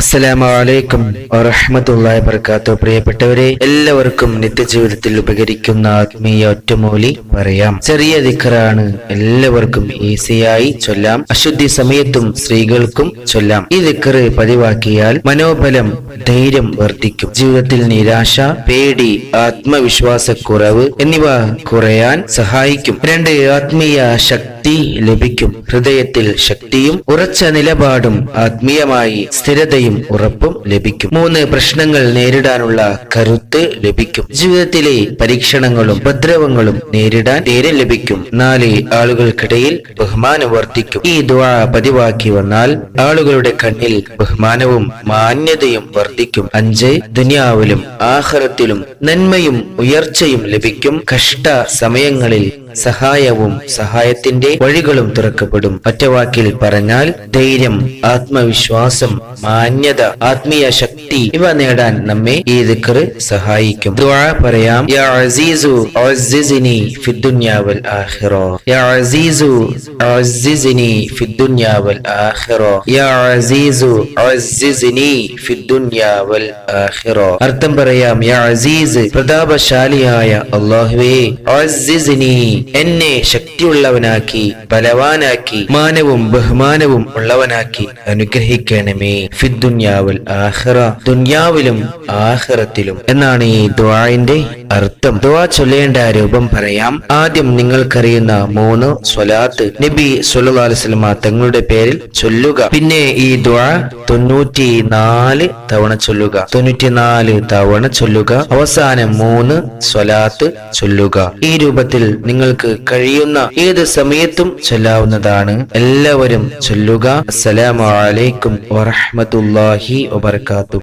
അസ്സലാമലൈക്കും വറഹമത്തല്ലാഹി വർക്കാത്തു പ്രിയപ്പെട്ടവരെ എല്ലാവർക്കും നിത്യജീവിതത്തിൽ ഉപകരിക്കുന്ന ആത്മീയ ഒറ്റമൂലി പറയാം. ചെറിയ ദിക്കറാണ് എല്ലാവർക്കും ഈസിയായി ചൊല്ലാം. അശുദ്ധി സമയത്തും സ്ത്രീകൾക്കും ചൊല്ലാം. ഈ ദിക്കറ് പതിവാക്കിയാൽ മനോബലം ധൈര്യം വർദ്ധിക്കും. ജീവിതത്തിൽ നിരാശ പേടി ആത്മവിശ്വാസക്കുറവ് എന്നിവ കുറയാൻ സഹായിക്കും. രണ്ട് ആത്മീയ ശക്തി ലഭിക്കും. ഹൃദയത്തിൽ ശക്തിയും ഉറച്ച നിലപാടും ആത്മീയമായി സ്ഥിരതയും ഉറപ്പും ലഭിക്കും. മൂന്ന് പ്രശ്നങ്ങൾ നേരിടാനുള്ള കരുത്ത് ലഭിക്കും. ജീവിതത്തിലെ പരീക്ഷണങ്ങളും ഉപദ്രവങ്ങളും നേരിടാൻ ധൈര്യം ലഭിക്കും. നാല് ആളുകൾക്കിടയിൽ ബഹുമാനം വർദ്ധിക്കും. ഈ ദുആ പതിവാക്കി വന്നാൽ ആളുകളുടെ കണ്ണിൽ ബഹുമാനവും മാന്യതയും വർദ്ധിക്കും. അഞ്ച് ദുനിയാവിലും ആഹ്റത്തിലും നന്മയും ഉയർച്ചയും ലഭിക്കും. കഷ്ട സമയങ്ങളിൽ സഹായവും സഹായത്തിന്റെ വഴികളും തുറക്കപ്പെടും. ഒറ്റവാക്കിൽ പറഞ്ഞാൽ ധൈര്യം ആത്മവിശ്വാസം മാന്യത ആത്മീയ ശക്തി ഇവ നേടാൻ നമ്മെ ഈ ദിക്ർ സഹായിക്കും. പറയാം യാ യാ യാ അർത്ഥം പറയാം യാ അസീസ് പ്രതാപശാലിയായ അള്ളാഹുവേ എന്നെ ശക്തിയുള്ളവനാക്കി ബലവാനാക്കി മാനവും ബഹുമാനവും ഉള്ളവനാക്കി അനുഗ്രഹിക്കണമേ. ഫിദ്ദുന്യാവൽ ആഹ്റ ദുന്യാവിലും ആഹ്റത്തിലും എന്നാണ് ഈ ദ്വാന്റെ അർത്ഥം. ദുവാ ചൊല്ലേണ്ട രൂപം പറയാം. ആദ്യം നിങ്ങൾക്കറിയുന്ന മൂന്ന് സ്വലാത്ത് നബി സുലിസ്ലമ തങ്ങളുടെ പേരിൽ ചൊല്ലുക. പിന്നെ ഈ ദ്വാ തൊണ്ണൂറ്റി നാല് തവണ ചൊല്ലുക. തൊണ്ണൂറ്റിനാല് തവണ ചൊല്ലുക. അവസാനം മൂന്ന് സ്വലാത്ത് ചൊല്ലുക. ഈ രൂപത്തിൽ നിങ്ങൾക്ക് കഴിയുന്ന ഏത് സമയത്തും ചൊല്ലാവുന്നതാണ്. എല്ലാവരും ചൊല്ലുക. അസ്സലാമു അലൈക്കും വറഹ്മത്തുള്ളാഹി വബർക്കാത്തു